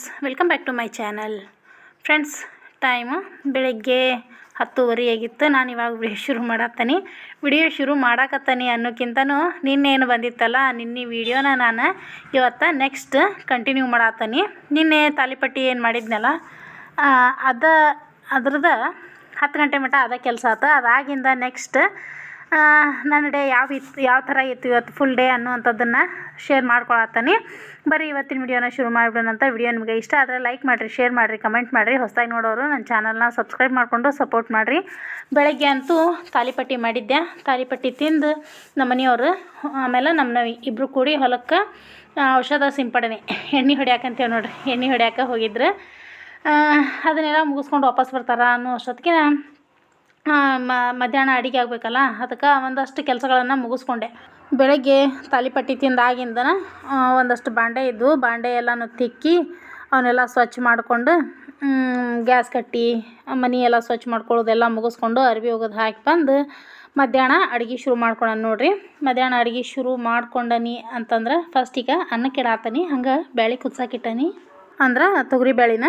Friends welcome back to my channel friends time ಬೆಳಗ್ಗೆ ಹತ್ತುವರೆ ಆಗಿತ್ತು. ನಾನು ಇವಾಗ ವಿಡಿಯೋ ಶುರು ಮಾಡತ್ತೀನಿ. ವಿಡಿಯೋ ಶುರು ಮಾಡಾಕತ್ತೀನಿ ಅನ್ನೋಕ್ಕಿಂತನೂ ನಿನ್ನೇನು ಬಂದಿತ್ತಲ್ಲ, ನಿನ್ನೆ ವಿಡಿಯೋನ ನಾನು ಇವತ್ತು ನೆಕ್ಸ್ಟ್ ಕಂಟಿನ್ಯೂ ಮಾಡತ್ತೀನಿ. ನಿನ್ನೆ ತಾಲಿಪಟ್ಟಿ ಏನು ಮಾಡಿದ್ನಲ್ಲ ಅದ ಅದ್ರದ್ದು ಹತ್ತು ಗಂಟೆ ಮಟ್ಟ ಅದ ಕೆಲಸ ಆತು. ಅದಾಗಿಂದ ನೆಕ್ಸ್ಟ್ ನನ್ನ ಡೇ ಯಾವ ಇತ್ತು ಯಾವ ಥರ ಇತ್ತು ಇವತ್ತು ಫುಲ್ ಡೇ ಅನ್ನುವಂಥದ್ದನ್ನು ಶೇರ್ ಮಾಡ್ಕೊಳತ್ತೀನಿ. ಬರೀ ಇವತ್ತಿನ ವಿಡಿಯೋನ ಶುರು ಮಾಡಿಬಿಡೋಣಂತ ವಿಡಿಯೋ ನಿಮಗೆ ಇಷ್ಟ ಆದರೆ ಲೈಕ್ ಮಾಡಿರಿ ಶೇರ್ ಮಾಡಿರಿ ಕಮೆಂಟ್ ಮಾಡಿರಿ. ಹೊಸದಾಗಿ ನೋಡೋರು ನನ್ನ ಚಾನಲ್ನ ಸಬ್ಸ್ಕ್ರೈಬ್ ಮಾಡಿಕೊಂಡು ಸಪೋರ್ಟ್ ಮಾಡಿರಿ. ಬೆಳಗ್ಗೆ ಅಂತೂ ತಾಲಿಪಟ್ಟಿ ಮಾಡಿದ್ದೆ. ತಾಲಿಪಟ್ಟಿ ತಿಂದು ನಮ್ಮ ಮನೆಯವರು, ಆಮೇಲೆ ನಮ್ಮ ಇಬ್ಬರು ಕೂಡಿ ಹೊಲಕ್ಕೆ ಔಷಧ ಸಿಂಪಡಣೆ. ಎಣ್ಣೆ ಹೊಡ್ಯಾಕಂತೇವೆ ನೋಡ್ರಿ. ಎಣ್ಣೆ ಹೊಡ್ಯಾಕೆ ಹೋಗಿದ್ರು. ಅದನ್ನೆಲ್ಲ ಮುಗಿಸ್ಕೊಂಡು ವಾಪಸ್ ಬರ್ತಾರೆ ಅನ್ನೋ ಅಷ್ಟೊತ್ತಿಗೆ ಮಧ್ಯಾಹ್ನ ಅಡುಗೆ ಆಗಬೇಕಲ್ಲ, ಅದಕ್ಕೆ ಒಂದಷ್ಟು ಕೆಲಸಗಳನ್ನು ಮುಗಿಸ್ಕೊಂಡೆ. ಬೆಳಗ್ಗೆ ತಾಲಿಪಟ್ಟಿ ತಿಂದಾಗಿಂದನ ಒಂದಷ್ಟು ಬಾಂಡೆ ಇದ್ದವು ಬಾಂಡೆ ಎಲ್ಲನೂ ತಿಕ್ಕಿ, ಅವನ್ನೆಲ್ಲ ಸ್ವಚ್ಛ ಮಾಡಿಕೊಂಡು ಗ್ಯಾಸ್ ಕಟ್ಟಿ, ಮನೆ ಎಲ್ಲ ಸ್ವಚ್ಛ ಮಾಡ್ಕೊಳ್ಳೋದೆಲ್ಲ ಮುಗಿಸ್ಕೊಂಡು ಅರ್ವಿ ಒಗೆದು ಹಾಕಿ ಬಂದು ಮಧ್ಯಾಹ್ನ ಅಡುಗೆ ಶುರು ಮಾಡ್ಕೊಳ ನೋಡಿರಿ. ಮಧ್ಯಾಹ್ನ ಅಡುಗೆ ಶುರು ಮಾಡ್ಕೊಂಡನಿ ಅಂತಂದ್ರೆ ಫಸ್ಟಿಗೆ ಅನ್ನಕ್ಕೆ ಇಡಾತನಿ ಹಂಗೆ ಬ್ಯಾಳಿ ಕುದ್ಸಾಕಿಟ್ಟನಿ ಅಂದ್ರೆ ತೊಗರಿ ಬೇಳೆನ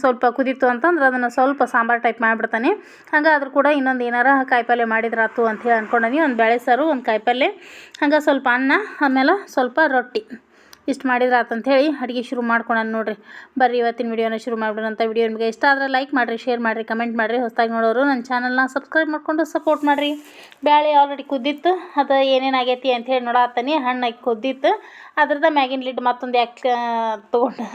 ಸ್ವಲ್ಪ ಕುದೀತು ಅಂತಂದ್ರೆ ಅದನ್ನು ಸ್ವಲ್ಪ ಸಾಂಬಾರು ಟೈಪ್ ಮಾಡಿಬಿಡ್ತಾನೆ. ಹಂಗೆ ಅದ್ರ ಕೂಡ ಇನ್ನೊಂದು ಏನಾರ ಕಾಯಿಪಲ್ಯ ಅಂತ ಹೇಳಿ ಅಂದ್ಕೊಂಡಿದ್ದೀನಿ ಒಂದು ಬೇಳೆ ಸಾರು, ಒಂದು ಕಾಯಿಪಲ್ಯ ಹಂಗೆ ಸ್ವಲ್ಪ ಅನ್ನ, ಆಮೇಲೆ ಸ್ವಲ್ಪ ರೊಟ್ಟಿ. ಇಷ್ಟು ಅಂತ ಹೇಳಿ ಅಡುಗೆ ಶುರು ಮಾಡ್ಕೊಳ ನೋಡ್ರಿ. ಬರ್ರಿ ಇವತ್ತಿನ ವಿಡಿಯೋನ ಶುರು ಮಾಡ್ಬಿಡೋಂಥ ವಿಡಿಯೋ ನಿಮಗೆ ಇಷ್ಟ ಆದರೆ ಲೈಕ್ ಮಾಡಿರಿ ಶೇರ್ ಮಾಡಿರಿ ಕಮೆಂಟ್ ಮಾಡಿರಿ. ಹೊಸದಾಗಿ ನೋಡೋರು ನನ್ನ ಚಾನಲ್ನ ಸಬ್ಸ್ಕ್ರೈಬ್ ಮಾಡ್ಕೊಂಡು ಸಪೋರ್ಟ್ ಮಾಡಿರಿ. ಬ್ಯಾಳೆ ಆಲ್ರೆಡಿ ಕುದ್ದಿತ್ತು, ಅದು ಏನೇನಾಗೈತಿ ಅಂಥೇಳಿ ನೋಡಾತನಿ ಹಣ್ಣಾಗಿ ಕುದ್ದಿತ್ತು. ಅದ್ರದ್ದು ಮ್ಯಾಗಿನ ಲಿಡ್ ಮತ್ತೊಂದು ಯಾಕೆ ತೊಗೊಂಡು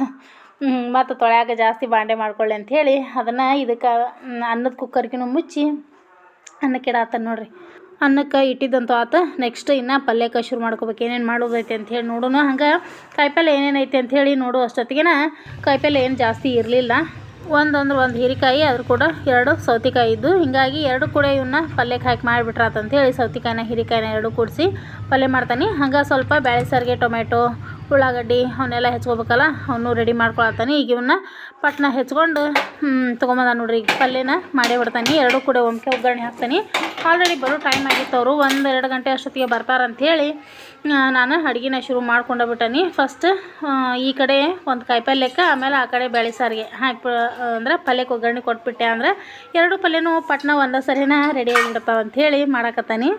ಮತ್ತು ತೊಳ್ಯಾಗ ಜಾಸ್ತಿ ಬಾಂಡೆ ಮಾಡ್ಕೊಳ್ಳಿ ಅಂಥೇಳಿ ಅದನ್ನು ಇದಕ್ಕೆ ಅನ್ನದ ಕುಕ್ಕರ್ಗಿನೂ ಮುಚ್ಚಿ ಅನ್ನಕ್ಕೆ ಇಡಾತನ ನೋಡ್ರಿ. ಅನ್ನಕ್ಕೆ ಇಟ್ಟಿದ್ದಂತೂ ಆತ ನೆಕ್ಸ್ಟ್ ಇನ್ನು ಪಲ್ಯಕ್ಕೆ ಶುರು ಮಾಡ್ಕೋಬೇಕು. ಏನೇನು ಮಾಡೋದೈತೆ ಅಂಥೇಳಿ ನೋಡೋಣ. ಹಂಗೆ ಕಾಯಿಪಲ್ಲೆ ಏನೇನು ಐತೆ ಅಂಥೇಳಿ ನೋಡು ಅಷ್ಟೊತ್ತಿಗೆ ಕಾಯಿಪಲ್ಲೆ ಏನು ಜಾಸ್ತಿ ಇರಲಿಲ್ಲ. ಒಂದಂದ್ರೆ ಒಂದು ಹೀರೆಕಾಯಿ, ಅದ್ರ ಕೂಡ ಎರಡು ಸೌತೆಕಾಯಿ ಇದ್ದು, ಹೀಗಾಗಿ ಎರಡು ಕೂಡ ಇವನ್ನ ಪಲ್ಯಕ್ಕೆ ಹಾಕಿ ಮಾಡಿಬಿಟ್ರಾತಂಥೇಳಿ ಸೌತೆಕಾಯಿನ, ಹೀರೆಕಾಯಿನ ಎರಡು ಕೂಡಿಸಿ ಪಲ್ಯ ಮಾಡ್ತಾನೆ. ಹಂಗೆ ಸ್ವಲ್ಪ ಬ್ಯಾಳೆ ಸಾರಿಗೆ ಟೊಮೆಟೊ ಉಳ್ಳಾಗಡ್ಡಿ ಅವನ್ನೆಲ್ಲ ಹೆಚ್ಕೋಬೇಕಲ್ಲ ಅವನು ರೆಡಿ ಮಾಡ್ಕೊಳತ್ತಾನೆ. ಈಗ ಇವನ್ನ ಪಟ್ನ ಹೆಚ್ಕೊಂಡು ತೊಗೊಂಬಂದ ನೋಡ್ರಿ, ಈಗ ಪಲ್ಯನ ಮಾಡೇ ಬಿಡ್ತಾನೆ. ಎರಡು ಕೂಡ ಒಮ್ಕೆ ಒಗ್ಗರಣೆ ಹಾಕ್ತಾನೆ. ಆಲ್ರೆಡಿ ಬರೋ ಟೈಮ್ ಆಗಿತ್ತು ಅವರು, ಒಂದು ಎರಡು ಗಂಟೆ ಅಷ್ಟೊತ್ತಿಗೆ ಬರ್ತಾರಂಥೇಳಿ ನಾನು ಅಡುಗೆನ ಶುರು ಮಾಡ್ಕೊಂಡು ಬಿಟ್ಟನಿ. ಫಸ್ಟ್ ಈ ಕಡೆ ಒಂದು ಕಾಯಿಪಲ್ಯಕ್ಕೆ ಆಮೇಲೆ ಆ ಕಡೆ ಬೇಳೆ ಸಾರಿಗೆ ಹಾಕಿ, ಅಂದ್ರೆ ಪಲ್ಯಕ್ಕೆ ಒಗ್ಗರಣೆ ಕೊಟ್ಬಿಟ್ಟೆ ಅಂದ್ರೆ ಎರಡು ಪಲ್ಯನೂ ಪಟ್ನ ಒಂದೇ ಸರಿನ ರೆಡಿ ಬಿಡ್ತಾವಂಥೇಳಿ ಅಂಥೇಳಿ ಮಾಡಾಕತ್ತಾನೆ.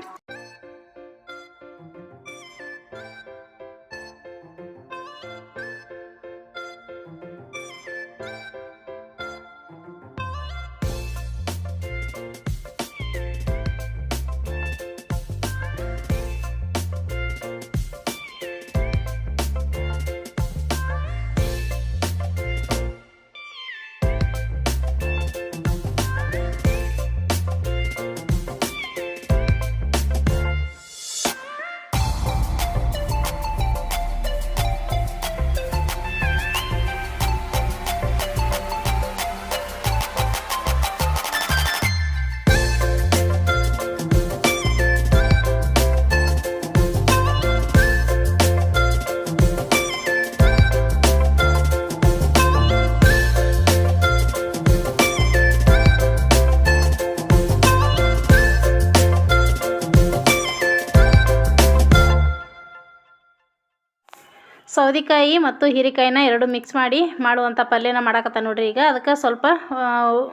ಸೌದಿಕಾಯಿ ಮತ್ತು ಹೀರೆಕಾಯಿನ ಎರಡು ಮಿಕ್ಸ್ ಮಾಡಿ ಮಾಡುವಂಥ ಪಲ್ಯನ ಮಾಡಾಕತ್ತ ನೋಡ್ರಿ ಈಗ. ಅದಕ್ಕೆ ಸ್ವಲ್ಪ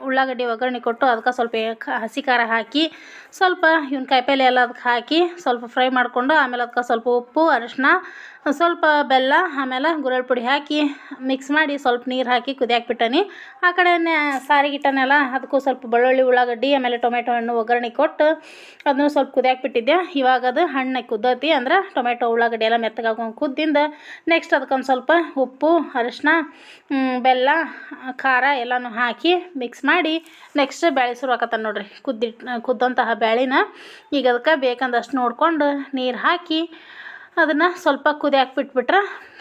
ಉಳ್ಳಾಗಡ್ಡಿ ಒಗ್ಗರಣೆ ಕೊಟ್ಟು ಅದಕ್ಕೆ ಸ್ವಲ್ಪ ಹಸಿ ಖಾರ ಹಾಕಿ, ಸ್ವಲ್ಪ ಇವ್ನ ಕಾಯಿಪಲ್ಲೆ ಎಲ್ಲ ಅದಕ್ಕೆ ಹಾಕಿ ಸ್ವಲ್ಪ ಫ್ರೈ ಮಾಡಿಕೊಂಡು ಆಮೇಲೆ ಅದಕ್ಕೆ ಸ್ವಲ್ಪ ಉಪ್ಪು ಅರಿಶಿನ ಸ್ವಲ್ಪ ಬೆಲ್ಲ, ಆಮೇಲೆ ಗುರಳ್ ಪುಡಿ ಹಾಕಿ ಮಿಕ್ಸ್ ಮಾಡಿ ಸ್ವಲ್ಪ ನೀರು ಹಾಕಿ ಕುದಿಯಾಕೆ ಬಿಟ್ಟನಿ ಆ ಕಡೆನೇ ಸಾರಿಗೆ ಇಟ್ಟನೆಲ್ಲ ಅದಕ್ಕೂ ಸ್ವಲ್ಪ ಬೆಳ್ಳುಳ್ಳಿ, ಉಳ್ಳಾಗಡ್ಡಿ, ಆಮೇಲೆ ಟೊಮೆಟೊ ಹಣ್ಣು ಒಗ್ಗರಣೆ ಕೊಟ್ಟು ಅದನ್ನು ಸ್ವಲ್ಪ ಕುದಿಯಾಕೆ ಬಿಟ್ಟಿದ್ದೆ ಇವಾಗ ಅದು ಹಣ್ಣು ಕುದ್ದತಿ ಅಂದ್ರೆ ಟೊಮೆಟೊ, ಉಳ್ಳಾಗಡ್ಡಿ ಎಲ್ಲ ಮೆತ್ತಗಾಕೊಂಡು ಕುದ್ದಿಂದ ನೆಕ್ಸ್ಟ್ ಅದಕ್ಕೊಂದು ಸ್ವಲ್ಪ ಉಪ್ಪು, ಅರಿಶಿನ ಬೆಲ್ಲ, ಖಾರ ಎಲ್ಲನೂ ಹಾಕಿ ಮಿಕ್ಸ್ ಮಾಡಿ ನೆಕ್ಸ್ಟ್ ಬ್ಯಾಳೆ ಶುರು ಹಾಕತ್ತಾನ ನೋಡ್ರಿ. ಕುದ್ದಿಟ್ಟು ಕುದ್ದಂತಹ ಬ್ಯಾಳಿನ ಈಗ ಅದಕ್ಕೆ ಬೇಕಂದಷ್ಟು ನೋಡಿಕೊಂಡು ನೀರು ಹಾಕಿ ಅದನ್ನು ಸ್ವಲ್ಪ ಕುದಿಯಾಕೆ ಬಿಟ್ಬಿಟ್ರೆ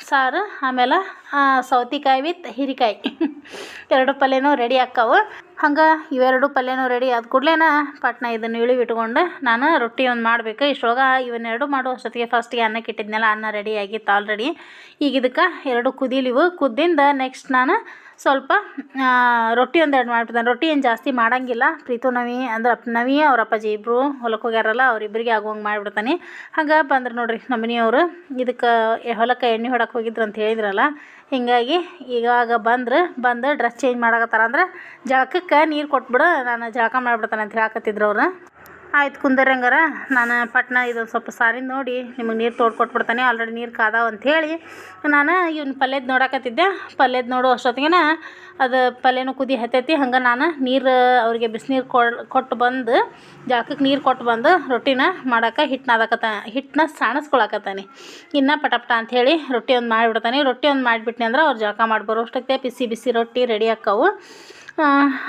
ಸಾರು, ಆಮೇಲೆ ಸೌತೆಕಾಯಿ ವಿತ್ ಹೀರಿಕಾಯಿ. ಎರಡು ಪಲ್ಯನೂ ರೆಡಿ ಆಕ್ಕಾವು. ಹಂಗೆ ಇವೆರಡು ಪಲ್ಯನೂ ರೆಡಿ ಆದ ಕೂಡಲೇನ ಪಟ್ನ ಇದನ್ನು ಇಳಿವಿಟ್ಕೊಂಡು ನಾನು ರೊಟ್ಟಿ ಒಂದು ಮಾಡಬೇಕು. ಇಷ್ಟೊಳಗೆ ಇವನ್ನೆರಡು ಮಾಡೋ ಅಷ್ಟೊತ್ತಿಗೆ ಫಸ್ಟಿಗೆ ಅನ್ನಕ್ಕೆ ಇಟ್ಟಿದ್ನಲ್ಲ, ಅನ್ನ ರೆಡಿ ಆಗಿತ್ತು ಆಲ್ರೆಡಿ ಈಗ ಇದಕ್ಕೆ ಎರಡು ಕುದಿಲಿವು. ಕುದ್ದಿಂದ ನೆಕ್ಸ್ಟ್ ನಾನು ಸ್ವಲ್ಪ ರೊಟ್ಟಿ ಒಂದೆರಡು ಮಾಡಿಬಿಡ್ತಾನೆ. ರೊಟ್ಟಿ ಏನು ಜಾಸ್ತಿ ಮಾಡಂಗಿಲ್ಲ. ಪ್ರೀತು, ನವಿ ಅಂದ್ರೆ ನವಿ ಅವ್ರ ಅಪ್ಪಾಜಿ ಇಬ್ಬರು ಹೊಲಕ್ಕೆ ಹೋಗ್ಯಾರಲ್ಲ ಅವ್ರಿಬ್ಬರಿಗೆ ಆಗುವಂಗೆ ಮಾಡಿಬಿಡ್ತಾನೆ. ಹಂಗೆ ಬಂದ್ರೆ ನೋಡಿರಿ ನಮ್ಮ ಮನೆಯವರು ಇದಕ್ಕೆ ಹೊಲಕ್ಕೆ ಎಣ್ಣೆ ಹೊಡಕ್ಕೆ ಹೋಗಿದ್ರು ಅಂತ ಹೇಳಿದ್ರಲ್ಲ. ಹೀಗಾಗಿ ಈಗಾಗ ಬಂದ್ರೆ, ಬಂದು ಡ್ರೆಸ್ ಚೇಂಜ್ ಮಾಡಕತ್ತಾರ. ಅಂದ್ರೆ ಜಳಕಕ್ಕೆ ನೀರು ಕೊಟ್ಬಿಡು, ನಾನು ಜಳಕ ಮಾಡಿಬಿಡ್ತಾನೆ ಅಂತ ಹೇಳಕತ್ತಿದ್ರು ಅವ್ರು. ಆಯ್ತು ಕುಂದರಂಗಾರ ನಾನು ಪಟ್ನ ಇದು ಸ್ವಲ್ಪ ಸಾರಿನ ನೋಡಿ, ನಿಮಗೆ ನೀರು ತೋಡ್ ಕೊಟ್ಬಿಡ್ತಾನೆ. ಆಲ್ರೆಡಿ ನೀರು ಕಾದಾವ ಅಂಥೇಳಿ ನಾನು ಇವ್ನ ಪಲ್ಯದ ನೋಡಕತ್ತಿದ್ದೆ. ಪಲ್ಯದ ನೋಡೋ ಅಷ್ಟೊತ್ತಿಗೆನ ಅದು ಪಲ್ಯನೂ ಕುದಿ ಹತ್ತೈತಿ. ಹಂಗೆ ನಾನು ನೀರು, ಅವ್ರಿಗೆ ಬಿಸಿನೀರು ಕೊಟ್ಟು ಬಂದು ಜಾಕಕ್ಕೆ ನೀರು ಕೊಟ್ಟು ಬಂದು ರೊಟ್ಟಿನ ಮಾಡಕ್ಕೆ ಹಿಟ್ಟನಾದಕತ್ತ ಹಿಟ್ಟನ್ನ ಸಾಣಿಸ್ಕೊಳಕತ್ತಾನೆ. ಇನ್ನೂ ಪಟಪಟ ಅಂಥೇಳಿ ರೊಟ್ಟಿ ಒಂದು ಮಾಡಿಬಿಡ್ತಾನೆ. ರೊಟ್ಟಿ ಒಂದು ಮಾಡಿಬಿಟ್ನಿ ಅಂದ್ರೆ ಅವ್ರು ಜಳಕ ಮಾಡಿ ಬರೋ ಅಷ್ಟೊತ್ತಿಗೆ ಬಿಸಿ ಬಿಸಿ ರೊಟ್ಟಿ ರೆಡಿ ಆಕ್ಕವು.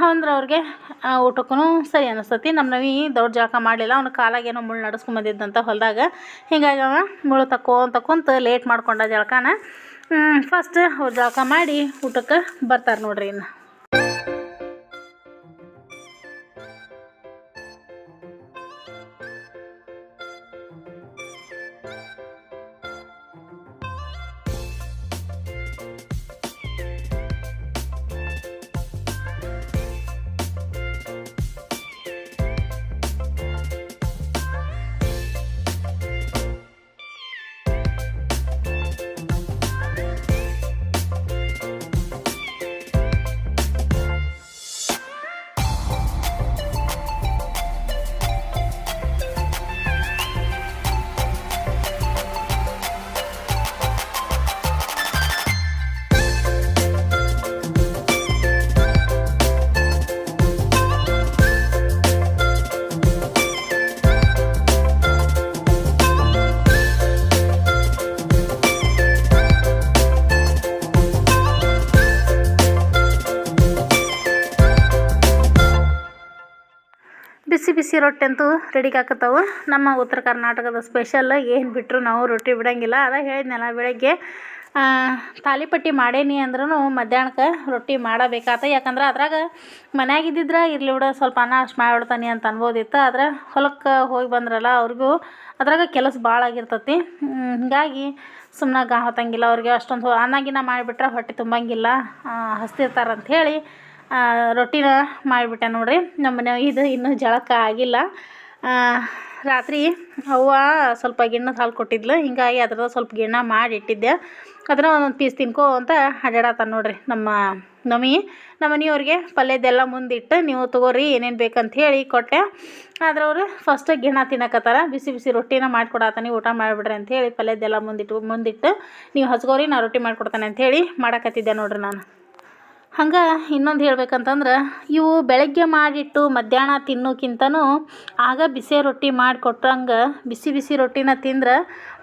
ಅಂದ್ರೆ ಅವ್ರಿಗೆ ಊಟಕ್ಕೂ ಸರಿ ಅನಿಸ್ತತಿ. ನಮ್ಮ ನವಿ ದೊಡ್ಡ ಜಳಕ ಮಾಡಲಿಲ್ಲ. ಅವ್ನ ಕಾಲಾಗೇನೋ ಮುಳ್ಳು ನಡ್ಸ್ಕೊಂಬಂದಿದ್ದಂತ ಹೊಲದಾಗ. ಹಿಂಗಾಗಿ ಅವ ಮುಳ್ಳು ತಕ್ಕೊಂತ ಕುಂತು ಲೇಟ್ ಮಾಡ್ಕೊಂಡ ಜಳಕಾನ. ಫಸ್ಟ್ ಅವ್ರು ಜಳಕ ಮಾಡಿ ಊಟಕ್ಕೆ ಬರ್ತಾರೆ ನೋಡ್ರಿ ಇನ್ನು. ಬಿಸಿ ರೊಟ್ಟಿ ಅಂತೂ ರೆಡಿಗೆ ಹಾಕತ್ತವು. ನಮ್ಮ ಉತ್ತರ ಕರ್ನಾಟಕದ ಸ್ಪೆಷಲ್ ಏನು ಬಿಟ್ಟರು ನಾವು ರೊಟ್ಟಿ ಬಿಡೋಂಗಿಲ್ಲ. ಅದ ಹೇಳಿದ್ನಲ್ಲ ಬೆಳಗ್ಗೆ ತಾಲಿಪಟ್ಟಿ ಮಾಡೇನಿ ಅಂದ್ರೂ ಮಧ್ಯಾಹ್ನಕ್ಕೆ ರೊಟ್ಟಿ ಮಾಡಬೇಕಾತ. ಯಾಕಂದ್ರೆ ಅದ್ರಾಗ ಮನ್ಯಾಗ ಇದ್ದಿದ್ರೆ ಇರ್ಲಿ ಬಿಡ, ಸ್ವಲ್ಪ ಅನ್ನ ಅಷ್ಟು ಮಾಡಿಬಿಡ್ತಾನೆ ಅಂತ ಅನ್ಬೋದಿತ್ತು. ಆದ್ರೆ ಹೊಲಕ್ಕೆ ಹೋಗಿ ಬಂದ್ರಲ್ಲ ಅವ್ರಿಗೂ, ಅದ್ರಾಗ ಕೆಲಸ ಭಾಳ ಆಗಿರ್ತತಿ. ಹೀಗಾಗಿ ಸುಮ್ಮನೆ ಗಾಹತಂಗಿಲ್ಲ ಅವ್ರಿಗೆ. ಅಷ್ಟೊಂದು ಅನ್ನ ಗಿನ್ನ ಮಾಡಿಬಿಟ್ರೆ ಹೊಟ್ಟೆ ತುಂಬಂಗಿಲ್ಲ. ಹಸ್ತಿರ್ತಾರಂಥೇಳಿ ರೊಟ್ಟಿನ ಮಾಡಿಬಿಟ್ಟೆ ನೋಡ್ರಿ. ನಮ್ಮ ಮನೆ ಇದು ಇನ್ನೂ ಜಳಕ ಆಗಿಲ್ಲ. ರಾತ್ರಿ ಅವ್ವ ಸ್ವಲ್ಪ ಗಿಣ್ಣದ ಹಾಲು ಕೊಟ್ಟಿದ್ಲು. ಹಿಂಗಾಗಿ ಅದ್ರದ್ದು ಸ್ವಲ್ಪ ಗಿಣ್ಣ ಮಾಡಿ ಇಟ್ಟಿದ್ದೆ. ಅದನ್ನ ಒಂದೊಂದು ಪೀಸ್ ತಿನ್ಕೋ ಅಂತ ಅಡ್ಡಾಡತ್ತ ನೋಡ್ರಿ ನಮ್ಮ ನಮಿ. ನಮ್ಮ ಮನೆಯವ್ರಿಗೆ ಪಲ್ಯದೆಲ್ಲ ಮುಂದಿಟ್ಟು ನೀವು ತಗೋರಿ, ಏನೇನು ಬೇಕಂತ ಹೇಳಿ ಕೊಟ್ಟೆ. ಆದ್ರೆ ಅವರು ಫಸ್ಟ್ ಗಿಣ್ಣ ತಿನ್ನಕತ್ತಾರ. ಬಿಸಿ ಬಿಸಿ ರೊಟ್ಟಿನ ಮಾಡಿಕೊಡತ್ತಾನೆ ಊಟ ಮಾಡಿಬಿಡ್ರಿ ಅಂತ ಹೇಳಿ ಪಲ್ಯದೆಲ್ಲ ಮುಂದಿಟ್ಟು ಮುಂದಿಟ್ಟು ನೀವು ಹಚ್ಕೋರಿ, ನಾ ರೊಟ್ಟಿ ಮಾಡಿಕೊಡ್ತಾನೆ ಅಂಥೇಳಿ ಮಾಡಕತ್ತಿದ್ದೆ ನೋಡ್ರಿ ನಾನು. ಹಂಗೆ ಇನ್ನೊಂದು ಹೇಳ್ಬೇಕಂತಂದ್ರೆ, ಇವು ಬೆಳಗ್ಗೆ ಮಾಡಿಟ್ಟು ಮಧ್ಯಾಹ್ನ ತಿನ್ನೋಕ್ಕಿಂತನೂ ಆಗ ಬಿಸಿ ರೊಟ್ಟಿ ಮಾಡಿ ಕೊಟ್ಟಂಗೆ ಬಿಸಿ ಬಿಸಿ ರೊಟ್ಟಿನ ತಿಂದ್ರೆ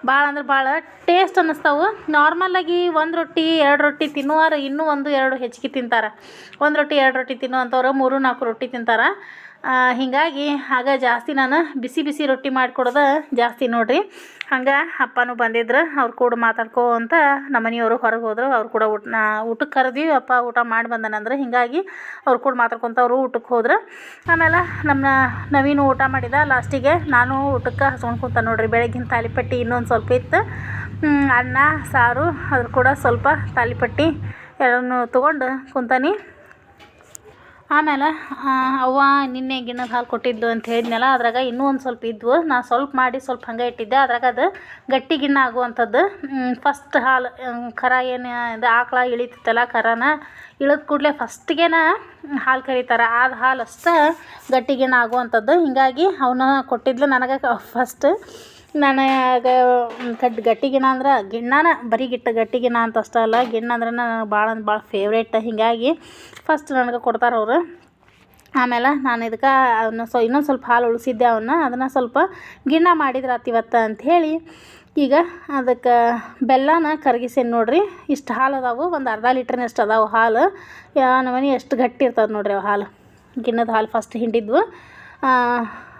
ಭಾಳ ಅಂದ್ರೆ ಭಾಳ ಟೇಸ್ಟ್ ಅನ್ನಿಸ್ತಾವೆ. ನಾರ್ಮಲಾಗಿ ಒಂದು ರೊಟ್ಟಿ, ಎರಡು ರೊಟ್ಟಿ ತಿನ್ನುವಾರ ಇನ್ನೂ ಒಂದು ಎರಡು ಹೆಚ್ಚಿಗೆ ತಿಂತಾರೆ. ಒಂದು ರೊಟ್ಟಿ, ಎರಡು ರೊಟ್ಟಿ ತಿನ್ನುವಂಥವ್ರು ಮೂರು ನಾಲ್ಕು ರೊಟ್ಟಿ ತಿಂತಾರೆ. ಹೀಗಾಗಿ ಆಗ ಜಾಸ್ತಿ ನಾನು ಬಿಸಿ ಬಿಸಿ ರೊಟ್ಟಿ ಮಾಡಿಕೊಡೋದು ಜಾಸ್ತಿ ನೋಡ್ರಿ. ಹಂಗೆ ಅಪ್ಪನೂ ಬಂದಿದ್ರು, ಅವ್ರು ಕೂಡ ಮಾತಾಡ್ಕೋ ಅಂತ ನಮ್ಮ ಮನೆಯವರು ಹೊರಗೆ ಹೋದರು. ಅವ್ರು ಕೂಡ ಊಟ ಊಟಕ್ಕೆ ಕರೆದ್ವಿ, ಅಪ್ಪ ಊಟ ಮಾಡಿ ಬಂದನಂದ್ರೆ ಹೀಗಾಗಿ ಅವ್ರು ಕೂಡ ಮಾತಾಡ್ಕೊತ ಅವರು ಊಟಕ್ಕೆ ಹೋದ್ರು. ಆಮೇಲೆ ನಮ್ಮ ನವೀನು ಊಟ ಮಾಡಿದ, ಲಾಸ್ಟಿಗೆ ನಾನು ಊಟಕ್ಕೆ ಹಸ್ಕೊಂಡು ಕೂತ ನೋಡ್ರಿ ಬೆಳಗ್ಗಿನ ತಾಲಿಪಟ್ಟಿ ಇನ್ನೊಂದು ಸ್ವಲ್ಪ ಇತ್ತು. ಅನ್ನ, ಸಾರು, ಅದ್ರ ಕೂಡ ಸ್ವಲ್ಪ ತಾಲಿಪಟ್ಟಿ ಎರಡನ್ನೂ ತೊಗೊಂಡು ಕುಂತಾನಿ. ಆಮೇಲೆ ಆ, ಅವ್ವ ನಿನ್ನೆ ಗಿಣ್ಣದ ಹಾಲು ಕೊಟ್ಟಿದ್ದು ಅಂತ ಹೇಳಿದ್ನಲ್ಲ ಅದ್ರಾಗ ಇನ್ನೂ ಒಂದು ಸ್ವಲ್ಪ ಇದ್ವು. ನಾನು ಸ್ವಲ್ಪ ಮಾಡಿ ಸ್ವಲ್ಪ ಹಂಗೆ ಇಟ್ಟಿದ್ದೆ. ಅದ್ರಾಗ ಅದು ಗಟ್ಟಿ ಗಿಣ್ಣ ಆಗುವಂಥದ್ದು. ಫಸ್ಟ್ ಹಾಲು ಕರ ಏನು ಇದು ಆಕಳ ಇಳಿತಿತ್ತಲ್ಲ ಕರನ ಇಳಿದ ಕೂಡಲೇ ಫಸ್ಟ್ಗೇನ ಹಾಲು ಕರೀತಾರೆ. ಆದ ಹಾಲು ಅಷ್ಟೇ ಗಟ್ಟಿ ಗಿಣ್ಣ ಆಗುವಂಥದ್ದು. ಹಿಂಗಾಗಿ ಅವನ್ನ ಕೊಟ್ಟಿದ್ಲು ನನಗೆ ಫಸ್ಟ್ ನಾನು ಕಟ್ ಗಟ್ಟಿ ಗಿಣ ಅಂದ್ರೆ ಗಿಣ್ಣನ, ಬರೀ ಗಿಟ್ಟ ಗಟ್ಟಿ ಗಿಣ ಅಂತ ಅಷ್ಟೇ ಅಲ್ಲ. ಗಿಣ್ಣ ಅಂದ್ರೆ ನನಗೆ ಭಾಳ ಅಂದ್ರೆ ಭಾಳ ಫೇವ್ರೇಟ್ ಹೀಗಾಗಿ ಫಸ್ಟ್ ನನಗೆ ಕೊಡ್ತಾರೆ ಅವರು. ಆಮೇಲೆ ನಾನು ಇದಕ್ಕೆ ಅವನ್ನ ಸೊ, ಇನ್ನೊಂದು ಸ್ವಲ್ಪ ಹಾಲು ಉಳಿಸಿದ್ದೆ ಅವನ್ನ ಅದನ್ನು ಸ್ವಲ್ಪ ಗಿಣ್ಣ ಮಾಡಿದ್ರೆ ಇವತ್ತು ಅಂಥೇಳಿ ಈಗ ಅದಕ್ಕೆ ಬೆಲ್ಲನ ಕರಗಿಸೇನಿ ನೋಡ್ರಿ, ಇಷ್ಟು ಹಾಲು ಅದಾವು, ಒಂದು ಅರ್ಧ ಲೀಟ್ರ್ನಷ್ಟು ಅದಾವು ಹಾಲು. ಯಾ, ನಮನಿ ಎಷ್ಟು ಗಟ್ಟಿ ಇರ್ತದೆ ನೋಡ್ರಿ ಅವು ಹಾಲು. ಗಿಣ್ಣದ ಹಾಲು ಫಸ್ಟ್ ಹಿಂಡಿದ್ವು.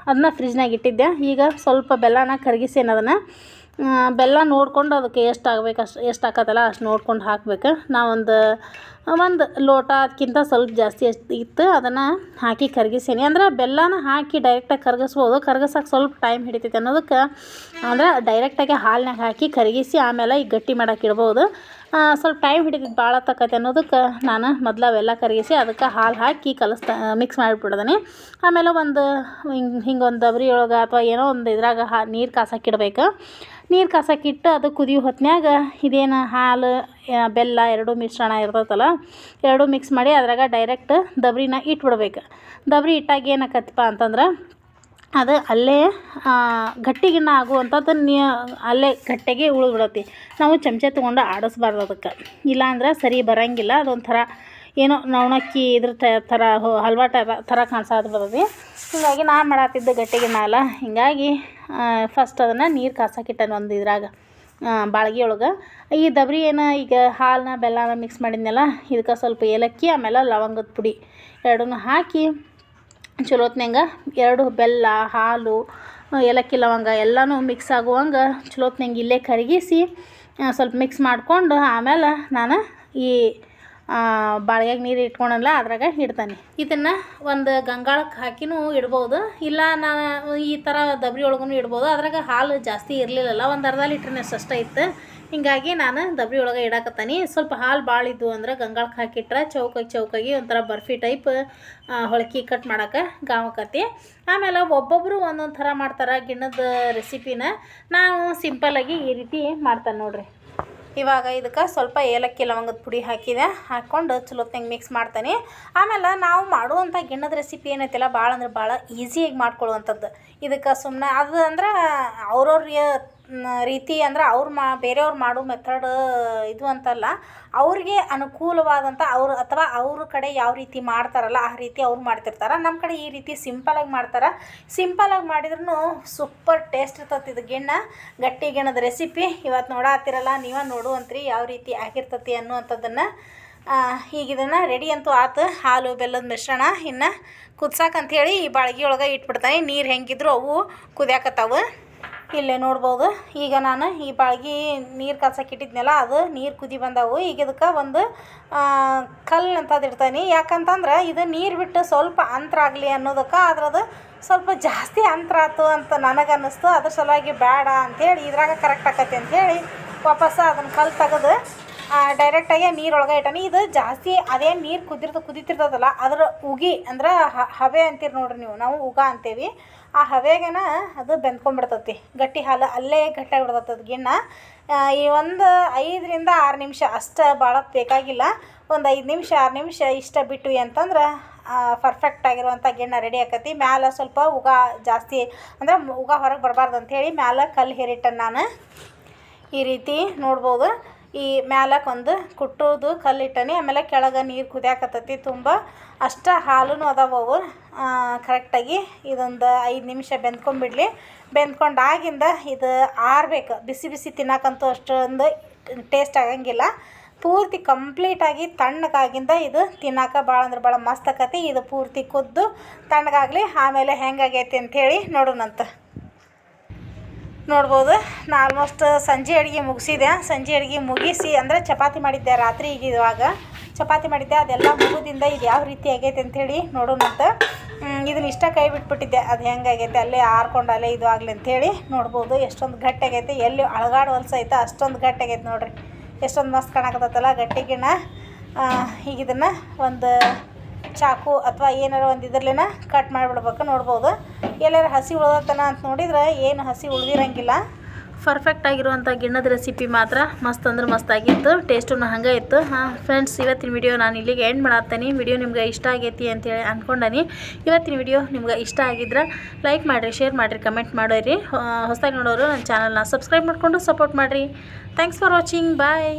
ಅದನ್ನ ಫ್ರಿಜ್ನಾಗ ಇಟ್ಟಿದ್ದೆ. ಈಗ ಸ್ವಲ್ಪ ಬೆಲ್ಲನ ಕರಗಿಸಿ ಅದನ್ನು ಬೆಲ್ಲ ನೋಡ್ಕೊಂಡು ಅದಕ್ಕೆ ಎಷ್ಟು ಆಗ್ಬೇಕು ಅಷ್ಟು, ಎಷ್ಟು ಹಾಕತ್ತಲ್ಲ ಅಷ್ಟು ನೋಡ್ಕೊಂಡು ಹಾಕ್ಬೇಕು. ನಾವೊಂದು, ಒಂದು ಲೋಟ ಅದಕ್ಕಿಂತ ಸ್ವಲ್ಪ ಜಾಸ್ತಿ ಎಷ್ಟು ಇತ್ತು ಅದನ್ನು ಹಾಕಿ ಕರಗಿಸೀನಿ. ಅಂದ್ರೆ ಬೆಲ್ಲನ ಹಾಕಿ ಡೈರೆಕ್ಟಾಗಿ ಕರಗಿಸ್ಬೋದು. ಕರಗಿಸೋಕೆ ಸ್ವಲ್ಪ ಟೈಮ್ ಹಿಡಿತೈತೆ ಅನ್ನೋದಕ್ಕೆ, ಅಂದ್ರೆ ಡೈರೆಕ್ಟಾಗಿ ಹಾಲಿನಾಗ ಹಾಕಿ ಕರಗಿಸಿ ಆಮೇಲೆ ಈಗ ಗಟ್ಟಿ ಮಾಡಕ್ಕೆ ಇಡ್ಬೋದು. ಸ್ವಲ್ಪ ಟೈಮ್ ಹಿಡಿದಿದ್ದು ಭಾಳ ತಕ್ಕತಿ ಅನ್ನೋದಕ್ಕೆ ನಾನು ಮೊದಲು ಅವೆಲ್ಲ ಕರಗಿಸಿ ಅದಕ್ಕೆ ಹಾಲು ಹಾಕಿ ಕಲಿಸ್ತಾ ಮಿಕ್ಸ್ ಮಾಡಿಬಿಡ್ದನಿ. ಆಮೇಲೆ ಒಂದು ಹಿಂಗೆ ಹಿಂಗೊಂದು ದಬ್ರಿ ಒಳಗೆ ಅಥವಾ ಏನೋ ಒಂದು ಇದ್ರಾಗ ಹಾ, ನೀರು ಕಾಸಕ್ಕಿಡ್ಬೇಕು ನೀರು ಕಾಸಕ್ಕಿಟ್ಟು ಅದು ಕುದಿಯೋ ಹೊತ್ತಿನಾಗ ಇದೇನು ಹಾಲು ಬೆಲ್ಲ ಎರಡೂ ಮಿಶ್ರಣ ಇರ್ತೈತಲ್ಲ, ಎರಡೂ ಮಿಕ್ಸ್ ಮಾಡಿ ಅದ್ರಾಗ ಡೈರೆಕ್ಟ್ ದಬ್ರಿನ ಇಟ್ಬಿಡ್ಬೇಕು. ದಬ್ರಿ ಇಟ್ಟಾಗ ಏನಾಕತ್ತಪ್ಪ ಅಂತಂದ್ರೆ ಅದು ಅಲ್ಲೇ ಗಟ್ಟಿಗಿನ್ನ ಆಗುವಂಥದ್ದು ನೀ, ಅಲ್ಲೇ ಗಟ್ಟಿಗೆ ಉಳಿದ್ಬಿಡತ್ತಿ ನಾವು ಚಮಚ ತೊಗೊಂಡು ಆಡಿಸ್ಬಾರ್ದು ಅದಕ್ಕೆ. ಇಲ್ಲಾಂದ್ರೆ ಸರಿ ಬರೋಂಗಿಲ್ಲ, ಅದೊಂಥರ ಏನೋ ನವಣಕ್ಕಿ ಇದ್ರ ಥರ ಹೋ, ಹಲ್ವಾ ಟ, ಥರ ಕಾಣಿಸೋದು ಬರ್ತದೆ. ಹೀಗಾಗಿ ನಾನು ಮಾಡತ್ತಿದ್ದೆ ಗಟ್ಟಿಗಿನ್ನ ಅಲ್ಲ ಹೀಗಾಗಿ ಫಸ್ಟ್ ಅದನ್ನು ನೀರು ಕಾಸಕ್ಕಿಟ್ಟನು ಒಂದು ಇದ್ರಾಗ ಬಾಳ್ಗೆ ಒಳಗೆ ಈ ದಬ್ರಿ ಏನು ಈಗ ಹಾಲನ್ನ ಬೆಲ್ಲನ ಮಿಕ್ಸ್ ಮಾಡಿದ್ನಲ್ಲ, ಇದಕ್ಕೆ ಸ್ವಲ್ಪ ಏಲಕ್ಕಿ, ಆಮೇಲೆ ಲವಂಗದ ಪುಡಿ ಎರಡನ್ನೂ ಹಾಕಿ ಚಲೋತ್ನ್ಯಾಗ ಎರಡು ಬೆಲ್ಲ, ಹಾಲು, ಏಲಕ್ಕಿ, ಲವಂಗ ಎಲ್ಲನೂ ಮಿಕ್ಸ್ ಆಗುವಂಗೆ ಚಲೋತ್ನ್ಯಾಗ ಇಲ್ಲೇ ಕರಗಿಸಿ ಸ್ವಲ್ಪ ಮಿಕ್ಸ್ ಮಾಡಿಕೊಂಡು ಆಮೇಲೆ ನಾನು ಈ ಬಾಳ್ಯಾಗ ನೀರು ಇಟ್ಕೊಳಲ್ಲ ಅದ್ರಾಗ ಇಡ್ತಾನೆ. ಇದನ್ನು ಒಂದು ಗಂಗಾಳಕ್ಕೆ ಹಾಕಿನೂ ಇಡ್ಬೋದು. ಇಲ್ಲ ನಾನು ಈ ಥರ ದಬ್ರಿ ಒಳಗೂ ಇಡ್ಬೋದು. ಅದ್ರಾಗ ಹಾಲು ಜಾಸ್ತಿ ಇರಲಿಲ್ಲಲ್ಲ, ಒಂದು ಅರ್ಧ ಲೀಟ್ರ್ನಷ್ಟು ಅಷ್ಟೇ ಇತ್ತು. ಹಿಂಗಾಗಿ ನಾನು ದಬ್ರಿ ಒಳಗೆ ಇಡಾಕತ್ತಾನೆ. ಸ್ವಲ್ಪ ಹಾಲು ಭಾಳ ಇದ್ವು ಅಂದ್ರೆ ಗಂಗಾಳಕ್ಕೆ ಹಾಕಿಟ್ರೆ ಚೌಕಾಗಿ ಚೌಕಾಗಿ ಒಂಥರ ಬರ್ಫಿ ಟೈಪ್ ಹೊಳಕಿ ಕಟ್ ಮಾಡಕ್ಕೆ ಗಾವಕತಿ ಆಮೇಲೆ ಒಬ್ಬೊಬ್ಬರು ಒಂದೊಂದು ಥರ ಮಾಡ್ತಾರೆ ಗಿಣ್ಣದ ರೆಸಿಪಿನ ನಾವು ಸಿಂಪಲ್ಲಾಗಿ ಈ ರೀತಿ ಮಾಡ್ತಾನೆ ನೋಡ್ರಿ. ಇವಾಗ ಇದಕ್ಕೆ ಸ್ವಲ್ಪ ಏಲಕ್ಕಿ ಲವಂಗದ ಪುಡಿ ಹಾಕಿದೆ. ಹಾಕ್ಕೊಂಡು ಚಲೋತ್ನಾಗ ಮಿಕ್ಸ್ ಮಾಡ್ತೀನಿ. ಆಮೇಲೆ ನಾವು ಮಾಡುವಂಥ ಗಿಣ್ಣದ ರೆಸಿಪಿ ಏನೈತಿಲ್ಲ ಭಾಳ ಅಂದ್ರೆ ಭಾಳ ಈಸಿಯಾಗಿ ಮಾಡ್ಕೊಳ್ಳುವಂಥದ್ದು ಇದಕ್ಕೆ ಸುಮ್ಮನೆ ಅದು ಅಂದ್ರೆ ಅವ್ರವ್ರ ರೀತಿ ಅಂದ್ರೆ ಅವ್ರು ಮಾ, ಬೇರೆಯವ್ರು ಮಾಡೋ ಮೆಥಡ್ ಇದು ಅಂತಲ್ಲ, ಅವ್ರಿಗೆ ಅನುಕೂಲವಾದಂಥ ಅವ್ರು ಅಥವಾ ಅವ್ರ ಕಡೆ ಯಾವ ರೀತಿ ಮಾಡ್ತಾರಲ್ಲ, ಆ ರೀತಿ ಅವ್ರು ಮಾಡ್ತಿರ್ತಾರೆ. ನಮ್ಮ ಕಡೆ ಈ ರೀತಿ ಸಿಂಪಲಾಗಿ ಮಾಡ್ತಾರೆ. ಸಿಂಪಲಾಗಿ ಮಾಡಿದ್ರೂ ಸೂಪರ್ ಟೇಸ್ಟ್ ಇರ್ತತಿ ಇದು ಗಿಣ್ಣ. ಗಟ್ಟಿ ಗಿಣ್ಣದ ರೆಸಿಪಿ ಇವತ್ತು ನೋಡಾತಿರಲ್ಲ, ನೀವೇ ನೋಡುವಂತ್ರಿ ಯಾವ ರೀತಿ ಆಗಿರ್ತತಿ ಅನ್ನುವಂಥದ್ದನ್ನು. ಈಗಿದನ್ನು ರೆಡಿ ಅಂತೂ ಆತು. ಹಾಲು, ಬೆಲ್ಲದ ಮಿಶ್ರಣ. ಇನ್ನು ಕುದ್ಸಾಕಂಥೇಳಿ ಈ ಬಾಳ್ಗಿ ಒಳಗೆ ಇಟ್ಬಿಡ್ತಾನೆ. ನೀರು ಹೆಂಗಿದ್ರು ಅವು ಕುದಿಯಾಕತ್ತಾವು. ಇಲ್ಲೇ ನೋಡ್ಬೋದು. ಈಗ ನಾನು ಈ ಬಾಳ್ಗಿ ನೀರು ಕಾಸಕ್ಕೆ ಇಟ್ಟಿದ್ನಲ್ಲ, ಅದು ನೀರು ಕುದಿ ಬಂದವು. ಈಗ ಇದಕ್ಕೆ ಒಂದು ಕಲ್ಲು ಅಂತದ್ದು ಇಡ್ತಾನೆ. ಯಾಕಂತಂದ್ರೆ ಇದು ನೀರು ಬಿಟ್ಟು ಸ್ವಲ್ಪ ಅಂತರ ಆಗಲಿ ಅನ್ನೋದಕ್ಕೆ ಅದ್ರದ್ದು ಸ್ವಲ್ಪ ಜಾಸ್ತಿ ಅಂತರ ಆಯ್ತು ಅಂತ ನನಗೆ ಅನ್ನಿಸ್ತು ಅದ್ರ ಸಲುವಾಗಿ ಬೇಡ ಅಂಥೇಳಿ ಇದ್ರಾಗ ಕರೆಕ್ಟ್ ಆಕತಿ ಅಂಥೇಳಿ ವಾಪಸ್ ಅದನ್ನು ಕಲ್ಲು ತೆಗೆದು ಡೈರೆಕ್ಟಾಗಿ ನೀರೊಳಗೆ ಇಟ್ಟಾನೆ. ಇದು ಜಾಸ್ತಿ ಅದೇ ನೀರು ಕುದಿರ್ತ ಕುದಿತಿರ್ತದಲ್ಲ, ಅದರ ಉಗಿ ಅಂದ್ರೆ ಹಬೆ ಅಂತೀರಿ ನೋಡ್ರಿ ನೀವು. ನಾವು ಉಗ ಅಂತೇವಿ. ಆ ಹವೆಗೆನ ಅದು ಬೆಂದ್ಕೊಂಡ್ಬಿಡ್ತತಿ ಗಟ್ಟಿ ಹಾಲು ಅಲ್ಲೇ ಗಟ್ಟಿಯಾಗಿ ಅದು ಗಿಣ್ಣ ಈ ಒಂದು ಐದರಿಂದ ಆರು ನಿಮಿಷ ಅಷ್ಟು ಭಾಳ ಬೇಕಾಗಿಲ್ಲ. ಒಂದು ಐದು ನಿಮಿಷ, ಆರು ನಿಮಿಷ ಇಷ್ಟ ಬಿಟ್ಟು ಅಂತಂದ್ರೆ ಪರ್ಫೆಕ್ಟ್ ಆಗಿರುವಂಥ ಗಿಣ್ಣ ರೆಡಿ ಆಕತಿ. ಮ್ಯಾಲೆ ಸ್ವಲ್ಪ ಉಗ ಜಾಸ್ತಿ, ಅಂದ್ರೆ ಉಗ ಹೊರಗೆ ಬರಬಾರ್ದು ಅಂಥೇಳಿ ಮ್ಯಾಲೆ ಕಲ್ಲು ಹೇರಿಟ್ಟೆ ನಾನು. ಈ ರೀತಿ ನೋಡ್ಬೋದು. ಈ ಮ್ಯಾಲಕ್ಕೆ ಒಂದು ಕುಟ್ಟೋದು ಕಲ್ಲಿಟ್ಟನಿ, ಆಮೇಲೆ ಕೆಳಗೆ ನೀರು ಕುದಿಯಾಕತ್ತೈತಿ ತುಂಬ. ಅಷ್ಟ ಹಾಲು ಅದಾವ ಅವು. ಕರೆಕ್ಟಾಗಿ ಇದೊಂದು ಐದು ನಿಮಿಷ ಬೆಂದ್ಕೊಂಡ್ಬಿಡ್ಲಿ. ಬೆಂದ್ಕೊಂಡಾಗಿಂದ ಇದು ಆರ್ಬೇಕು. ಬಿಸಿ ಬಿಸಿ ತಿನ್ನಕ್ಕಂತೂ ಅಷ್ಟೊಂದು ಟೇಸ್ಟ್ ಆಗಂಗಿಲ್ಲ. ಪೂರ್ತಿ ಕಂಪ್ಲೀಟಾಗಿ ತಣ್ಣಗಾಗಿಂದ ಇದು ತಿನ್ನಕ್ಕೆ ಭಾಳ ಅಂದ್ರೆ ಭಾಳ ಮಸ್ತ್ ಆಕತಿ. ಇದು ಪೂರ್ತಿ ಕುದ್ದು ತಣ್ಣಗಾಗಲಿ, ಆಮೇಲೆ ಹೆಂಗಾಗೈತಿ ಅಂಥೇಳಿ ನೋಡೋಣಂತ. ನೋಡ್ಬೋದು, ನಾ ಆಲ್ಮೋಸ್ಟ್ ಸಂಜೆ ಅಡುಗೆ ಮುಗಿಸಿದೆ. ಸಂಜೆ ಅಡುಗೆ ಮುಗಿಸಿ, ಅಂದರೆ ಚಪಾತಿ ಮಾಡಿದ್ದೆ ರಾತ್ರಿ ಈಗ ಇವಾಗ. ಚಪಾತಿ ಮಾಡಿದ್ದೆ, ಅದೆಲ್ಲ ಮುಗೋದಿಂದ ಇದು ಯಾವ ರೀತಿ ಆಗೈತೆ ಅಂಥೇಳಿ ನೋಡೋಣಂತ ಇದನ್ನ ಇಷ್ಟ ಕೈ ಬಿಟ್ಬಿಟ್ಟಿದ್ದೆ. ಅದು ಹೆಂಗಾಗೈತೆ ಅಲ್ಲೇ ಆರ್ಕೊಂಡು, ಅಲ್ಲೇ ಇದು ಆಗಲಿ ಅಂಥೇಳಿ ನೋಡ್ಬೋದು. ಎಷ್ಟೊಂದು ಗಟ್ಟಿ ಆಗೈತೆ, ಎಲ್ಲಿ ಅಳಗಾಡು ಹೊಲ್ಸ ಐತೆ ಅಷ್ಟೊಂದು ಗಟ್ಟಿ ಆಗೈತೆ ನೋಡಿರಿ. ಎಷ್ಟೊಂದು ಮಸ್ತ್ ಕಾಣಕತ್ತಲ್ಲ ಗಟ್ಟಿಗಿನ ಈಗ ಇದನ್ನು ಒಂದು ಚಾಕು ಅಥವಾ ಏನಾರ ಒಂದು ಇದರಲ್ಲಿನ ಕಟ್ ಮಾಡಿಬಿಡ್ಬೇಕು, ನೋಡ್ಬೋದು. ಎಲ್ಲರ ಹಸಿ ಉಳ್ದತನ ಅಂತ ನೋಡಿದ್ರೆ ಏನು ಹಸಿ ಉಳ್ದಿರಂಗಿಲ್ಲ. ಪರ್ಫೆಕ್ಟ್ ಆಗಿರುವಂಥ ಗಿಣ್ಣದ ರೆಸಿಪಿ ಮಾತ್ರ ಮಸ್ತ್ ಅಂದ್ರೆ ಮಸ್ತ್ ಆಗಿತ್ತು. ಟೇಸ್ಟೂ ಹಂಗೆ ಇತ್ತು. ಹಾಂ ಫ್ರೆಂಡ್ಸ್ ಇವತ್ತಿನ ವಿಡಿಯೋ ನಾನು ಇಲ್ಲಿಗೆ ಎಂಡ್ ಮಾಡತ್ತೀನಿ ವಿಡಿಯೋ ನಿಮ್ಗೆ ಇಷ್ಟ ಆಗೈತಿ ಅಂತೇಳಿ ಅಂದ್ಕೊಂಡನಿ ಇವತ್ತಿನ ವಿಡಿಯೋ ನಿಮ್ಗೆ ಇಷ್ಟ ಆಗಿದ್ರೆ ಲೈಕ್ ಮಾಡಿರಿ ಶೇರ್ ಮಾಡಿರಿ ಕಮೆಂಟ್ ಮಾಡೋರಿ. ಹೊಸದಾಗಿ ನೋಡೋರು ನನ್ನ ಚಾನಲ್ನ ಸಬ್ಸ್ಕ್ರೈಬ್ ಮಾಡಿಕೊಂಡು ಸಪೋರ್ಟ್ ಮಾಡಿರಿ. Thanks for watching bye